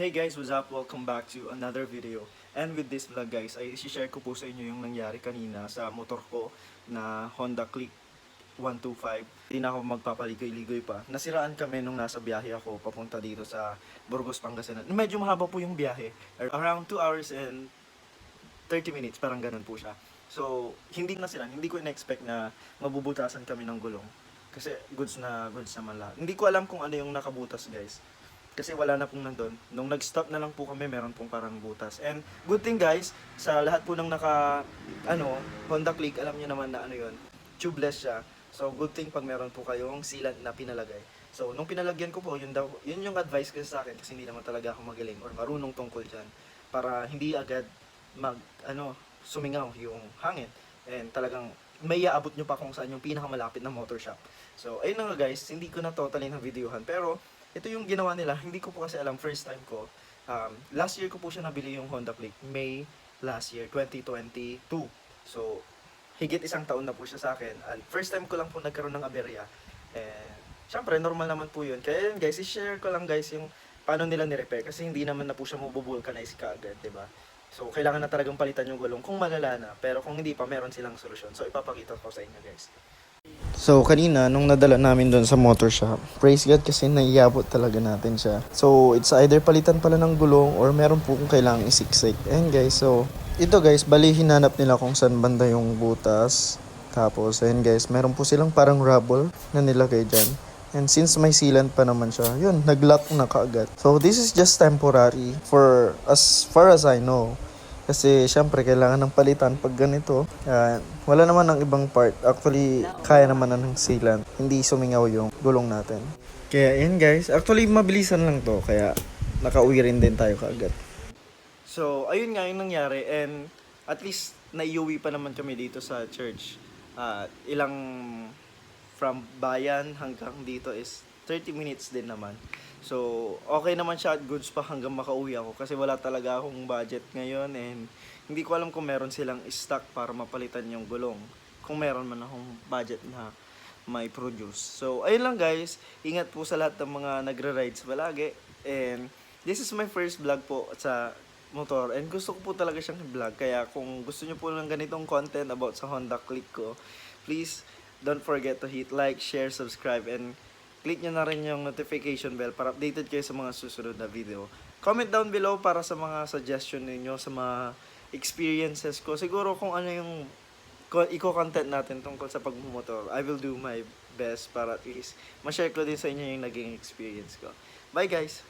Hey guys, what's up? Welcome back to another video. And with this vlog guys, ay share ko po sa inyo yung nangyari kanina sa motor ko na Honda Click 125. Hindi na ako magpapaligoy-ligoy pa. Nasiraan kami nung nasa biyahe ako papunta dito sa Burgos, Pangasinan. Medyo mahaba po yung biyahe. Around 2 hours and 30 minutes, parang ganun po siya. So, hindi na sila, hindi ko in-expect na mabubutasan kami ng gulong. Kasi goods na goods naman lahat. Hindi ko alam kung ano yung nakabutas guys. Kasi wala na pong nandun. Nung nag-stop na lang po kami, meron pong parang butas. And good thing guys, sa lahat po ng naka, ano, Honda Click, alam niyo naman na ano yun, tubeless siya. So good thing pag meron po kayong sealant na pinalagay. So nung pinalagyan ko po, yun, daw, yun yung advice ko sa akin kasi hindi naman talaga ako magaling or marunong tungkol dyan. Para hindi agad mag, ano, sumingaw yung hangin. And talagang may aabot nyo pa kung saan yung pinakamalapit na motor shop. So, ayun na nga guys, hindi ko na totally na videohan. Pero, ito yung ginawa nila. Hindi ko po kasi alam, first time ko. Um, last year ko po siya nabili yung Honda Click. May last year, 2022. So, higit isang taon na po siya sa akin. And first time ko lang po nagkaroon ng aberya. And, syempre, normal naman po yun. Kaya yun guys, i-share ko lang guys yung paano nila ni-repair. Kasi hindi naman na po siya mabubulkanize kaagad, di ba? So, kailangan na talagang palitan yung gulong kung malala na. Pero kung hindi pa, meron silang solusyon. So, ipapakita ko sa inyo guys. So, kanina, nung nadala namin doon sa motor shop, praise God kasi naiabot talaga natin siya. So, it's either palitan pala ng gulong or meron po kung kailangang isiksik. Ayan guys, so, ito guys, bali hinanap nila kung saan banda yung butas. Tapos, ayan guys, meron po silang parang rubble na nilagay dyan. And since may sealant pa naman siya, yun, nag-lock na kaagad. So, this is just temporary for as far as I know. Kasi syempre kailangan ng palitan pag ganito. Ah, wala naman ng ibang part. Actually, kaya naman na ng sealant. Hindi sumingaw yung gulong natin. Kaya yun guys. Actually, mabilisan lang to. Kaya nakauwi rin din tayo kaagad. So, ayun nga yung nangyari. And at least naiuwi pa naman kami dito sa church. Ah, ilang from bayan hanggang dito is 30 minutes din naman. So, okay naman siya at goods pa hanggang makauwi ako kasi wala talaga akong budget ngayon and hindi ko alam kung meron silang stock para mapalitan yung gulong. Kung meron man akong budget na may produce. So, ayun lang guys. Ingat po sa lahat ng mga nagre-rides palagi. And this is my first vlog po sa motor and gusto ko po talaga siyang i-vlog. Kaya kung gusto niyo po ng ganitong content about sa Honda Click ko, please don't forget to hit like, share, subscribe, and click nyo na rin yung notification bell para updated kayo sa mga susunod na video. Comment down below para sa mga suggestion ninyo, sa mga experiences ko. Siguro kung ano yung iko-content natin tungkol sa pagmumotor, I will do my best para at least ma-share ko din sa inyo yung naging experience ko. Bye guys!